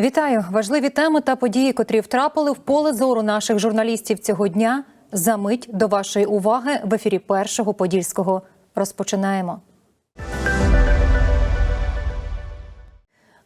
Вітаю! Важливі теми та події, котрі втрапили в поле зору наших журналістів цього дня. За мить до вашої уваги в ефірі першого подільського. Розпочинаємо.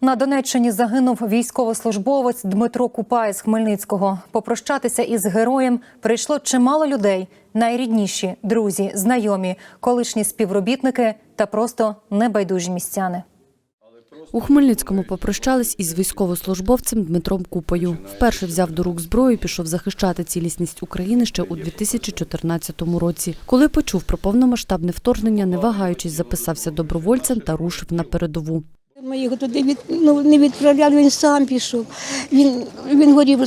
На Донеччині загинув військовослужбовець Дмитро Купай з Хмельницького. Попрощатися із героєм прийшло чимало людей: найрідніші, друзі, знайомі, колишні співробітники та просто небайдужі містяни. У Хмельницькому попрощались із військовослужбовцем Дмитром Купою. Вперше взяв до рук зброю, і пішов захищати цілісність України ще у 2014 році. Коли почув про повномасштабне вторгнення, не вагаючись, записався добровольцем та рушив на передову. Ми його туди від, ну, не відправляли, він сам пішов. Він, він горів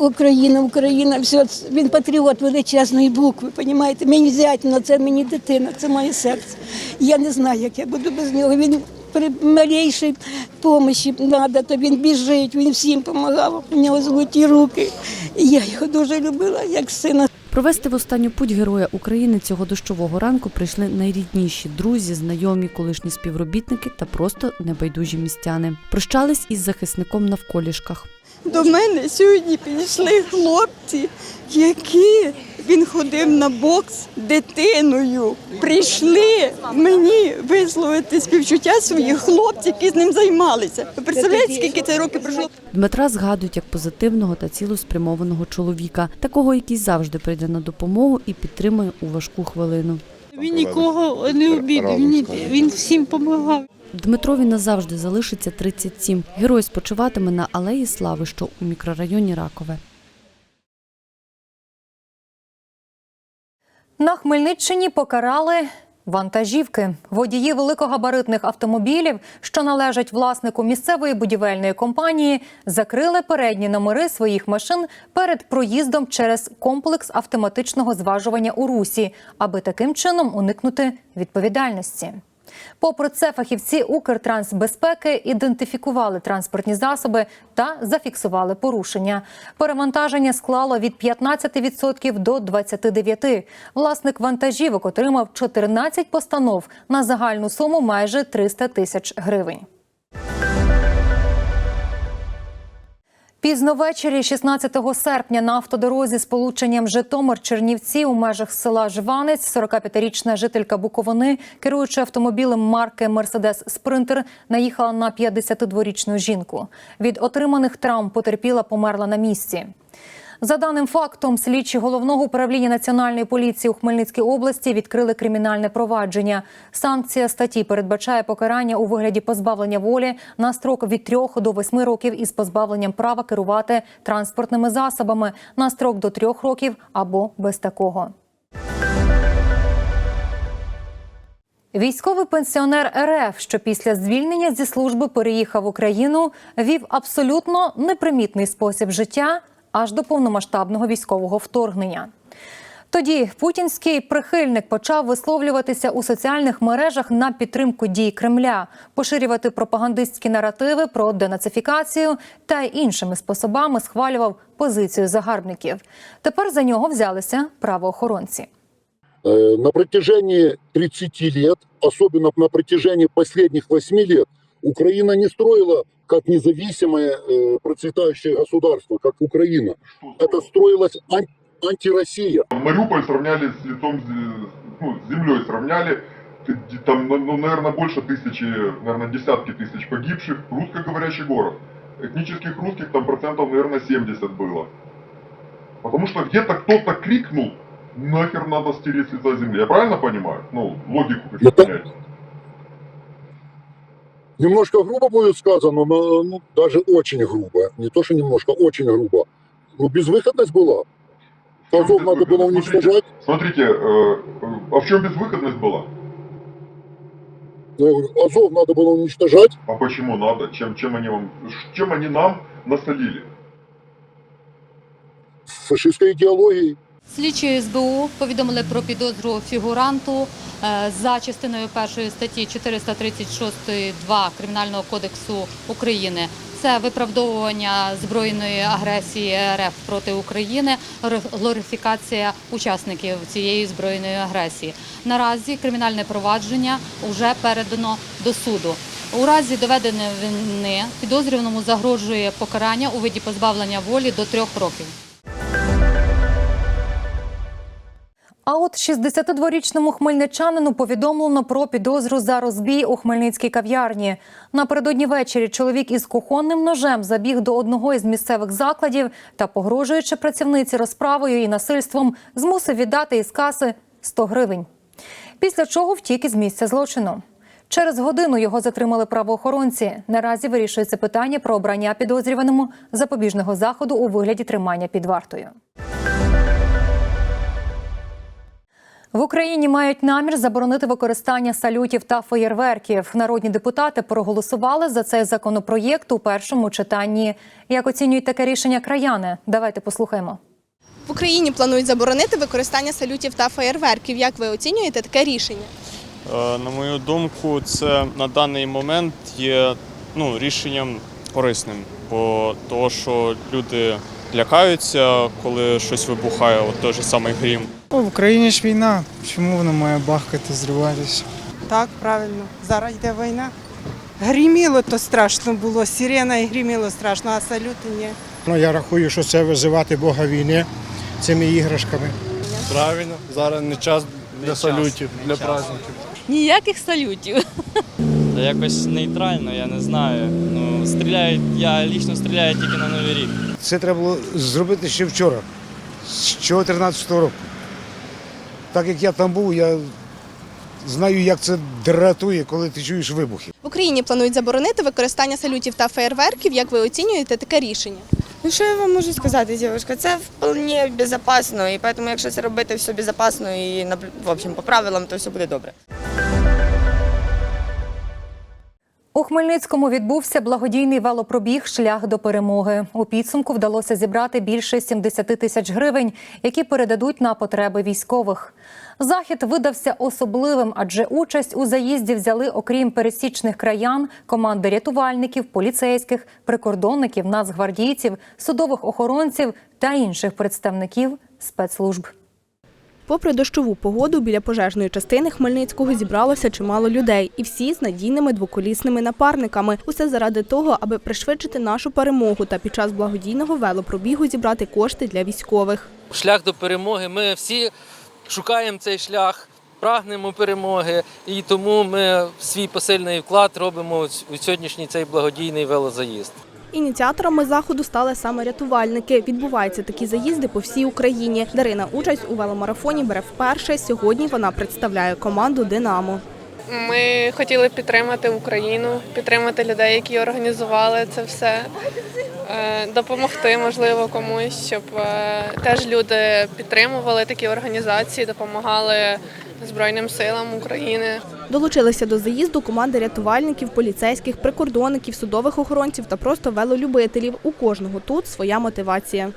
Україна, Україна, все. Він патріот величезної букви, розумієте? Мені зять, але це мені дитина, це моє серце. Я не знаю, як я буду без нього. Він при малейшій допомогі треба, то він біжить, він всім допомагав. У нього золоті руки. Я його дуже любила, як сина. Провести в останню путь героя України цього дощового ранку прийшли найрідніші друзі, знайомі, колишні співробітники та просто небайдужі містяни. Прощались із захисником на вколішках. До мене сьогодні підійшли хлопці, які він ходив на бокс дитиною. Прийшли мені висловити співчуття своїх хлопців, які з ним займалися. Ви представляєте, скільки це років пройшло? Дмитра згадують як позитивного та цілеспрямованого чоловіка, такого, який завжди прийде на допомогу і підтримує у важку хвилину. Він нікого не обідав, він, він всім допомагав. Дмитрові назавжди залишиться 37. Герой спочиватиме на алеї Слави, що у мікрорайоні Ракове. На Хмельниччині покарали вантажівки. Водії великогабаритних автомобілів, що належать власнику місцевої будівельної компанії, закрили передні номери своїх машин перед проїздом через комплекс автоматичного зважування у русі, аби таким чином уникнути відповідальності. Попри це, фахівці Укртрансбезпеки ідентифікували транспортні засоби та зафіксували порушення. Перевантаження склало від 15% до 29%. Власник вантажівок отримав 14 постанов на загальну суму майже 300 тисяч гривень. Пізно ввечері, 16 серпня, на автодорозі з полученням Житомир-Чернівці у межах села Жванець 45-річна жителька Буковини, керуючи автомобілем марки Мерседес Спринтер, наїхала на 52-річну жінку. Від отриманих травм потерпіла, померла на місці. За даним фактом, слідчі головного управління національної поліції у Хмельницькій області відкрили кримінальне провадження. Санкція статті передбачає покарання у вигляді позбавлення волі на строк від 3 до 8 років із позбавленням права керувати транспортними засобами на строк до 3 років або без такого. Військовий пенсіонер РФ, що після звільнення зі служби переїхав в Україну, вів абсолютно непримітний спосіб життя аж до повномасштабного військового вторгнення. Тоді путінський прихильник почав висловлюватися у соціальних мережах на підтримку дій Кремля, поширювати пропагандистські наративи про денацифікацію та іншими способами схвалював позицію загарбників. Тепер за нього взялися правоохоронці. Э, На протяжении 30 лет, особенно на протяжении последних 8 лет, Украина не строила как независимое э, процветающее государство, как Украина. Это строилась ан- антироссия. Мариуполь сравняли с лицом, ну, с землей сравняли. Там, ну, ну, наверное, больше тысячи, наверное, десятки тысяч погибших. Русскоговорящий город. Этнических русских там процентов, наверное, 70 было. Потому что где-то кто-то крикнул, нахер надо стереть с лица земли. Я правильно понимаю? Ну, логику хочу понять. Немножко грубо будет сказано, но ну, даже очень грубо. Не то, что немножко, очень грубо. Ну, безвыходность была. Азов надо было уничтожать. Смотрите, э, э, а в чем безвыходность была? Я говорю, Азов надо было уничтожать. А почему надо? Чем, чем, они вам, чем они нам насолили? Фашистской идеологией. Слідчі СБУ повідомили про підозру фігуранту е, за частиною першої статті 436.2 Кримінального кодексу України. Це виправдовування збройної агресії РФ проти України, глорифікація учасників цієї збройної агресії. Наразі кримінальне провадження вже передано до суду. У разі доведення вини підозрюваному загрожує покарання у виді позбавлення волі до трьох років. А от 62-річному хмельничанину повідомлено про підозру за розбій у хмельницькій кав'ярні. Напередодні ввечері чоловік із кухонним ножем забіг до одного із місцевих закладів та, погрожуючи працівниці розправою і насильством, змусив віддати із каси 100 гривень. Після чого втік із місця злочину. Через годину його затримали правоохоронці. Наразі вирішується питання про обрання підозрюваному запобіжного заходу у вигляді тримання під вартою. В Україні мають намір заборонити використання салютів та феєрверків. Народні депутати проголосували за цей законопроєкт у першому читанні. Як оцінюють таке рішення краяни? Давайте послухаємо. В Україні планують заборонити використання салютів та феєрверків. Як ви оцінюєте таке рішення? Е, На мою думку, це на даний момент є ну, рішенням корисним, бо того, що люди лякаються, коли щось вибухає, от той же самий грім. О, в Україні ж війна. Чому вона має бахкати, зриватися? Так, правильно. Зараз йде війна. Гріміло то страшно було, сирена і гріміло страшно, а салюти ні. Ну, я рахую, що це визивати Бога війни цими іграшками. Правильно, зараз не час для салютів, для праздників. Ніяких салютів. Та якось нейтрально, я не знаю. Ну, стріляють, я лічно стріляю тільки на Новий рік. Це треба було зробити ще вчора, з 2014 року. Так як я там був, я знаю, як це дратує, коли ти чуєш вибухи. В Україні планують заборонити використання салютів та феєрверків. Як ви оцінюєте таке рішення? Ну що я вам можу сказати, дівчинка? Це вполне безпечно, і тому, якщо це робити все безпечно і в общем, по правилам, то все буде добре. У Хмельницькому відбувся благодійний велопробіг Шлях до перемоги. У підсумку вдалося зібрати більше 70 тисяч гривень, які передадуть на потреби військових. Захід видався особливим, адже участь у заїзді взяли, окрім пересічних краян, команди рятувальників, поліцейських, прикордонників, нацгвардійців, судових охоронців та інших представників спецслужб. Попри дощову погоду, біля пожежної частини Хмельницького зібралося чимало людей, і всі з надійними двоколісними напарниками. Усе заради того, аби пришвидшити нашу перемогу та під час благодійного велопробігу зібрати кошти для військових. Шлях до перемоги. Ми всі шукаємо цей шлях, прагнемо перемоги, і тому ми свій посильний вклад робимо у сьогоднішній цей благодійний велозаїзд. Ініціаторами заходу стали саме рятувальники. Відбуваються такі заїзди по всій Україні. Дарина участь у веломарафоні бере вперше. Сьогодні вона представляє команду Динамо. Ми хотіли підтримати Україну, підтримати людей, які організували це все, допомогти, можливо, комусь, щоб е, теж люди підтримували такі організації, допомагали Збройним силам України. Долучилися до заїзду команди рятувальників, поліцейських, прикордонників, судових охоронців та просто велолюбителів. У кожного тут своя мотивація.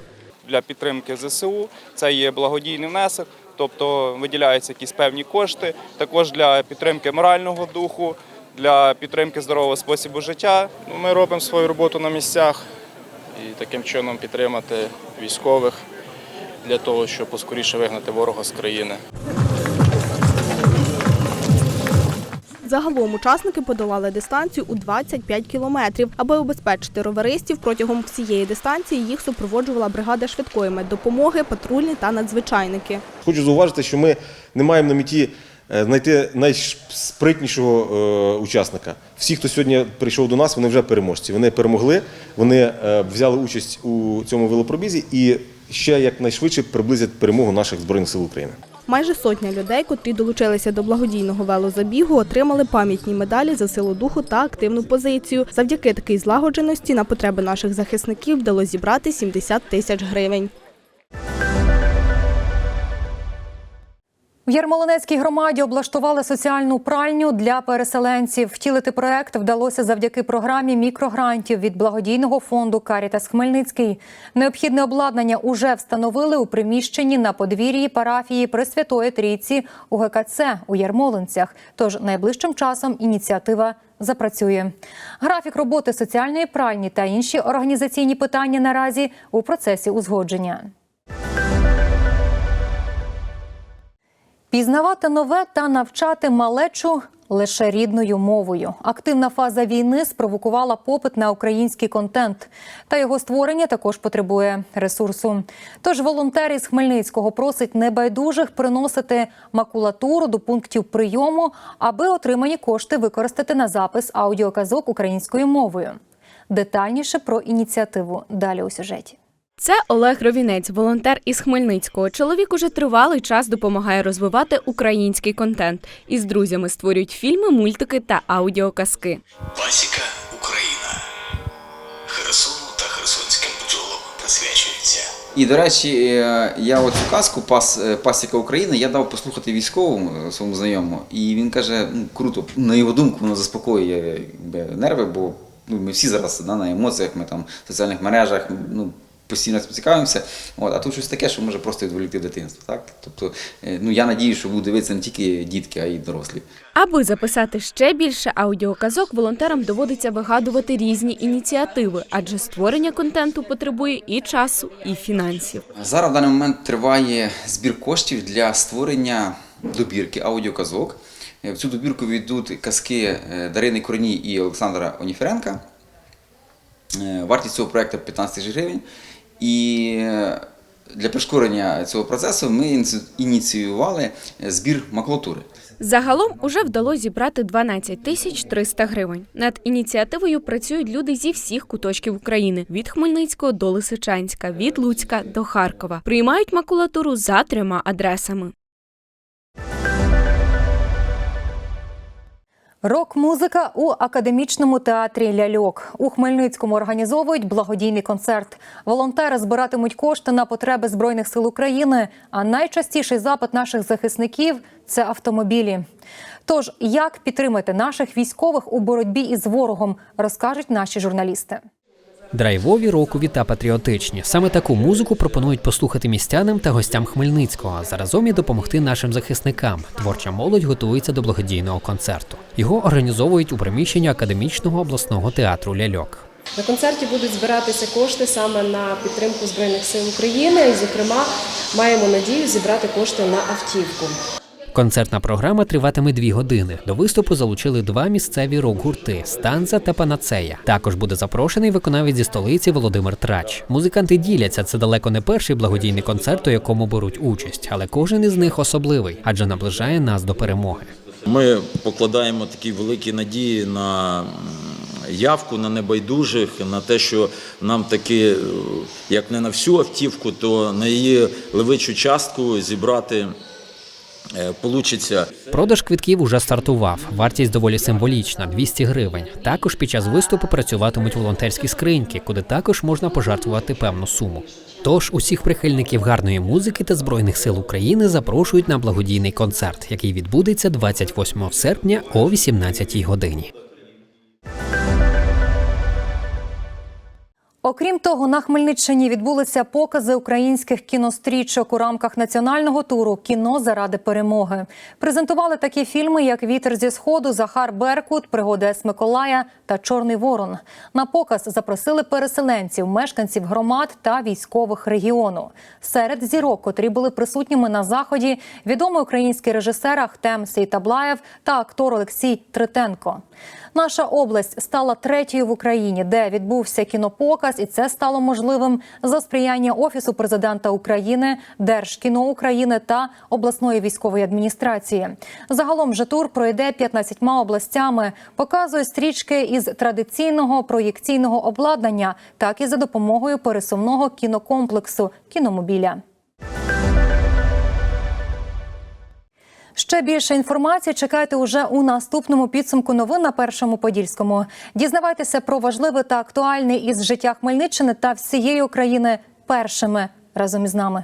Для підтримки ЗСУ це є благодійний внесок, тобто виділяються якісь певні кошти, також для підтримки морального духу, для підтримки здорового способу життя. Ну, Ми робимо свою роботу на місцях і таким чином підтримати військових для того, щоб поскоріше вигнати ворога з країни. Загалом учасники подолали дистанцію у 25 кілометрів. Аби убезпечити роверистів протягом всієї дистанції їх супроводжувала бригада швидкої меддопомоги, патрульні та надзвичайники. Хочу зауважити, що ми не маємо на меті знайти найспритнішого е, учасника. Всі, хто сьогодні прийшов до нас, вони вже переможці. Вони перемогли, вони е, взяли участь у цьому велопробізі і ще якнайшвидше приблизять перемогу наших збройних сил України. Майже сотня людей, котрі долучилися до благодійного велозабігу, отримали пам'ятні медалі за силу духу та активну позицію. Завдяки такій злагодженості на потреби наших захисників вдалося зібрати 70 тисяч гривень. В Ярмолинецькій громаді облаштували соціальну пральню для переселенців. Втілити проект вдалося завдяки програмі мікрогрантів від благодійного фонду Карітас Хмельницький. Необхідне обладнання уже встановили у приміщенні на подвір'ї парафії Пресвятої Трійці у ГКЦ у Ярмолинцях. Тож найближчим часом ініціатива запрацює. Графік роботи соціальної пральні та інші організаційні питання наразі у процесі узгодження. Пізнавати нове та навчати малечу лише рідною мовою. Активна фаза війни спровокувала попит на український контент, та його створення також потребує ресурсу. Тож волонтер із Хмельницького просить небайдужих приносити макулатуру до пунктів прийому, аби отримані кошти використати на запис аудіоказок українською мовою. Детальніше про ініціативу далі у сюжеті. Це Олег Ровінець, волонтер із Хмельницького. Чоловік уже тривалий час допомагає розвивати український контент. Із друзями створюють фільми, мультики та аудіоказки. Пасіка Україна. Херсону та херсонським бджолам присвячується. І до речі, е, я оцю казку Пас, е, Пасіка України я дав послухати військовому е, своєму знайомому, і він каже: ну круто, на його думку, воно заспокоює якби, нерви, бо ну, ми всі зараз да, на емоціях, ми там в соціальних мережах. ну, Постійно цікавимося, от, а тут щось таке, що може просто відволікти дитинство. Так? Тобто, е, ну я надію, що будуть дивитися не тільки дітки, а й дорослі. Аби записати ще більше аудіоказок, волонтерам доводиться вигадувати різні ініціативи, адже створення контенту потребує і часу, і фінансів. Зараз в даний момент триває збір коштів для створення добірки аудіоказок. Е, В цю добірку війдуть казки е, Дарини Корній і Олександра Оніференка. Вартість цього проєкту 15 тисяч гривень. І е, для прискорення цього процесу ми ініці- ініціювали е, збір макулатури. Загалом уже вдалося зібрати 12 тисяч 300 гривень. Над ініціативою працюють люди зі всіх куточків України від Хмельницького до Лисичанська, від Луцька до Харкова. Приймають макулатуру за трьома адресами. Рок-музика у академічному театрі Ляльок у Хмельницькому організовують благодійний концерт. Волонтери збиратимуть кошти на потреби збройних сил України. А найчастіший запит наших захисників це автомобілі. Тож, як підтримати наших військових у боротьбі із ворогом, розкажуть наші журналісти. Драйвові, рокові та патріотичні. Саме таку музику пропонують послухати містянам та гостям Хмельницького, а заразом і допомогти нашим захисникам. Творча молодь готується до благодійного концерту. Його організовують у приміщенні академічного обласного театру Ляльок. На концерті будуть збиратися кошти саме на підтримку Збройних сил України. І, зокрема, маємо надію зібрати кошти на автівку. Концертна програма триватиме дві години. До виступу залучили два місцеві рок-гурти Станза та Панацея. Також буде запрошений виконавець зі столиці Володимир Трач. Музиканти діляться. Це далеко не перший благодійний концерт, у якому беруть участь, але кожен із них особливий, адже наближає нас до перемоги. Ми покладаємо такі великі надії на явку, на небайдужих, на те, що нам таки, е, як не на всю автівку, то на її левичу частку зібрати получиться. Продаж квитків уже стартував. Вартість доволі символічна 200 гривень. Також під час виступу працюватимуть волонтерські скриньки, куди також можна пожертвувати певну суму. Тож усіх прихильників гарної музики та збройних сил України запрошують на благодійний концерт, який відбудеться 28 серпня о 18 годині. Окрім того, на Хмельниччині відбулися покази українських кінострічок у рамках національного туру Кіно заради перемоги. Презентували такі фільми, як Вітер зі сходу, Захар Беркут, Пригоди С. Миколая та Чорний Ворон. На показ запросили переселенців, мешканців громад та військових регіону. Серед зірок, котрі були присутніми на заході, відомий український режисер Ахтем Сейтаблаєв та актор Олексій Тритенко. Наша область стала третьою в Україні, де відбувся кінопоказ, і це стало можливим за сприяння Офісу президента України, Держкіно України та обласної військової адміністрації. Загалом же тур пройде 15 областями, показує стрічки із традиційного проєкційного обладнання, так і за допомогою пересувного кінокомплексу кіномобіля. Ще більше інформації чекайте уже у наступному підсумку новин на першому подільському. Дізнавайтеся про важливе та актуальне із життя Хмельниччини та всієї України першими разом із нами.